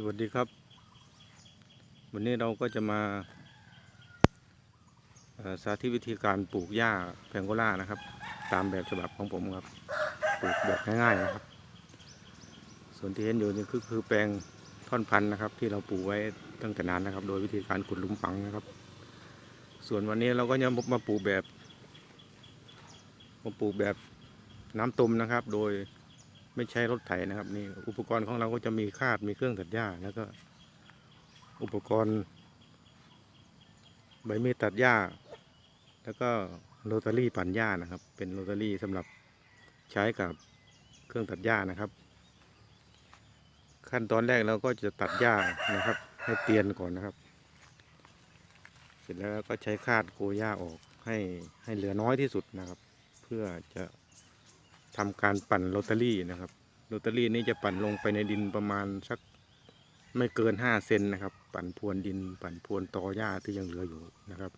สวัสดีครับ วันนี้เราก็จะมาสาธิตวิธีการปลูกหญ้าแพงโกล่านะครับ ตามแบบฉบับของผมครับ ปลูกแบบง่ายๆนะครับ ส่วนที่เห็นอยู่นี่คือคือแปลงท่อนพันธุ์นะครับ ที่เราปลูกไว้ตั้งแต่นานนะครับ โดยวิธีการขุดหลุมฝังนะครับ ส่วนวันนี้เราก็จะมาปลูกแบบมาปลูกแบบน้ำตุ่มนะครับ โดย ไม่ใช้รถไถนะครับนี่อุปกรณ์ของเราก็จะมีคาดมีเครื่องตัดหญ้าแล้วก็ อุปกรณ์ ใบมีดตัดหญ้า แล้วก็โรตารี่ปั่นหญ้านะครับ เป็นโรตารี่สำหรับใช้กับเครื่องตัดหญ้านะครับ ขั้นตอนแรกเราก็จะตัดหญ้านะครับ ให้เตียนก่อนนะครับ เสร็จแล้วก็ใช้คาดโกยหญ้าออกให้ให้เหลือน้อยที่สุดนะครับ เพื่อจะ ทำการปั่นโรตารี่นะครับโรตารี่นี้จะปั่นลงไปในดินประมาณสักไม่เกินห้าเซนนะครับ ปั่นพรวนดิน ปั่นพรวนตอหญ้าที่ยังเหลืออยู่นะครับ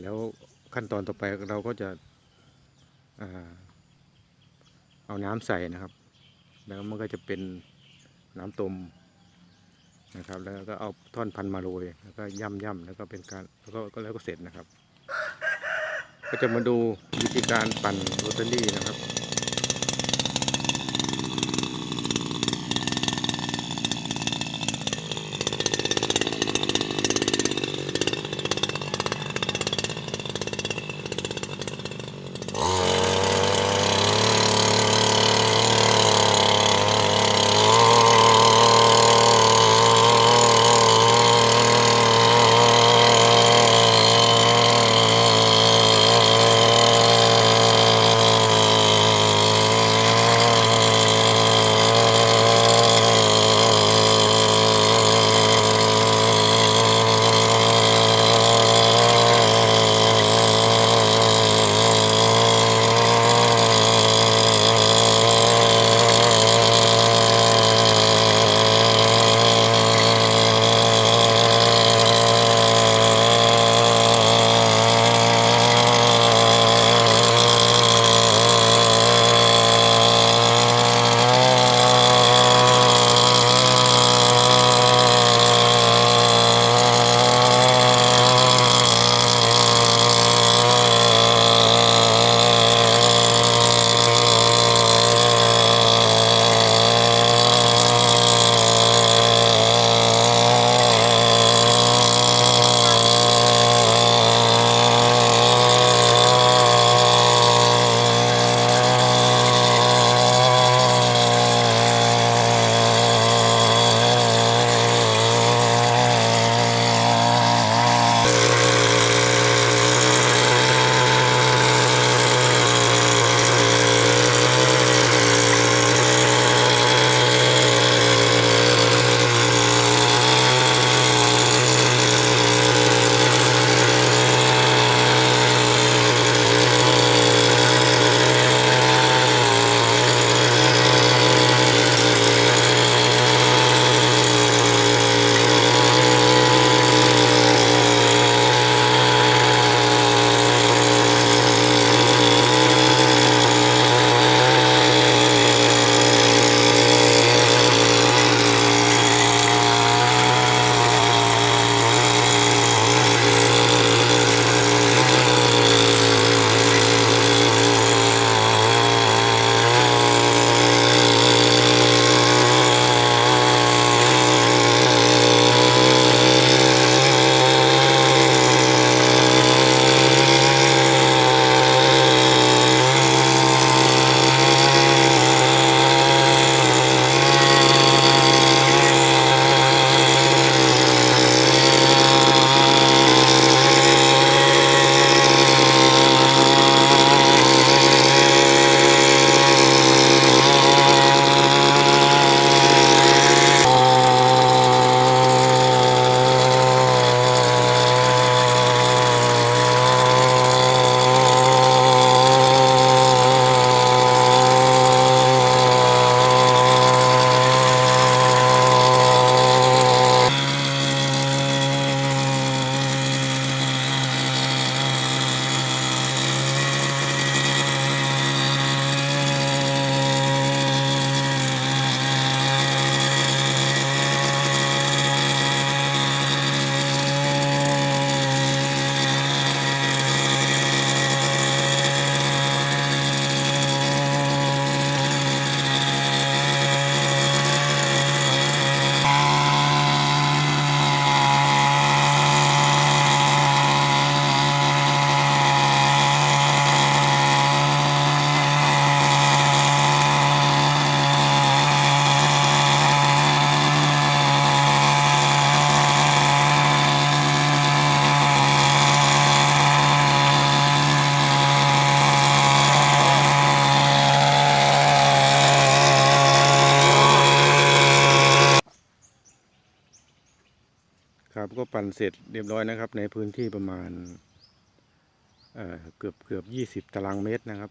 แล้วขั้นตอนต่อไปเราก็จะอเอาน้ำใส่นะครับ แล้วมันก็จะเป็นน้ำต้มนะครับ แล้วก็เอาท่อนพันมาโรยแล้วก็ย่ำย่ำๆแล้วก็เป็นการแล้วก็แล้วก็เสร็จนะครับ ก็จะมาดูวิธีการปั่นโรตารี่นะครับ เสร็จเรียบร้อยนะครับ ในพื้นที่ประมาณเเกือบเกือบยี่สิบตารางเมตรนะครับ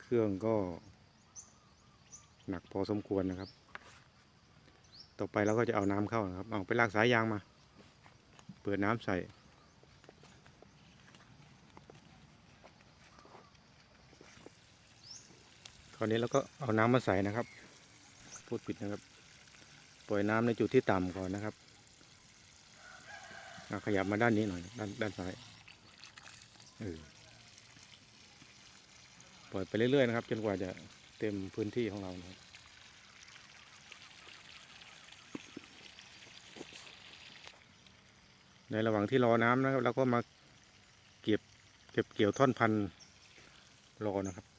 เครื่องก็หนักพอสมควรนะครับ ต่อไปเราก็จะเอาน้ำเข้านะครับ เอาไปลากสายยางมา เปิดน้ำใส่คราวนี้เราก็เอาน้ำมาใส่นะครับพูดผิดนะครับ ปล่อยน้ำในจุดที่ต่ำก่อนนะครับขยับมาด้านนี้หน่อย ด้านด้านซ้ายเออปล่อยไปเรื่อยๆนะครับ จนกว่าจะเต็มพื้นที่ของเรานะครับในระหว่างที่รอน้ำนะครับเราก็มาเก็บเก็บเกี่ยวท่อนพันธุ์รอนะครับ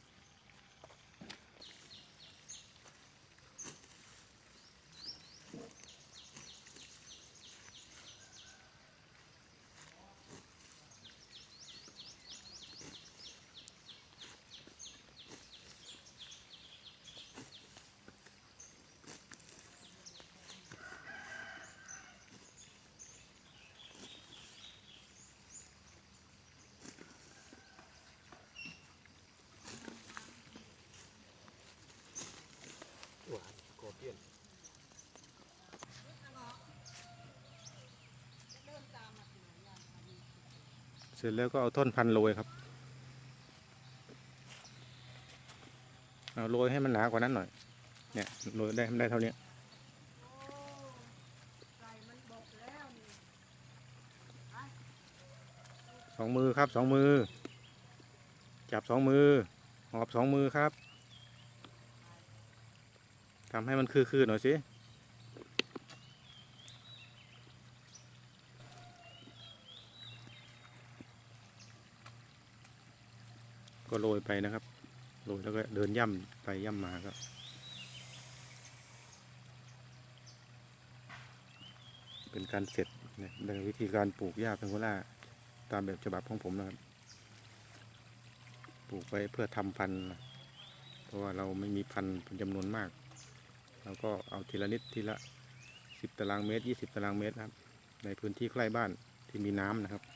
ร็จแล้วก็เอาท่อนพันโรยครับเอาโรยให้มันหนากว่านั้นหน่อย เนี่ยโรยได้ได้เท่านี้สองมือครับสองมือ จับสองมือ หอบสองมือครับทำให้มันคือๆหน่อยสิ ก็โรยไปนะครับ โรยแล้วก็เดินย่ำไปย่ำมาก็เป็นการเสร็จนะในวิธีการปลูกหญ้าเพงโกล่าตามแบบฉบับของผมนะครับ ปลูกไว้เพื่อทำพันธุ์ เพราะว่าเราไม่มีพันธุ์เป็นจำนวนมาก เราก็เอาทีละนิดทีละสิบตารางเมตรยี่สิบตารางเมตรนะครับ ในพื้นที่ใกล้บ้านที่มีน้ำนะครับ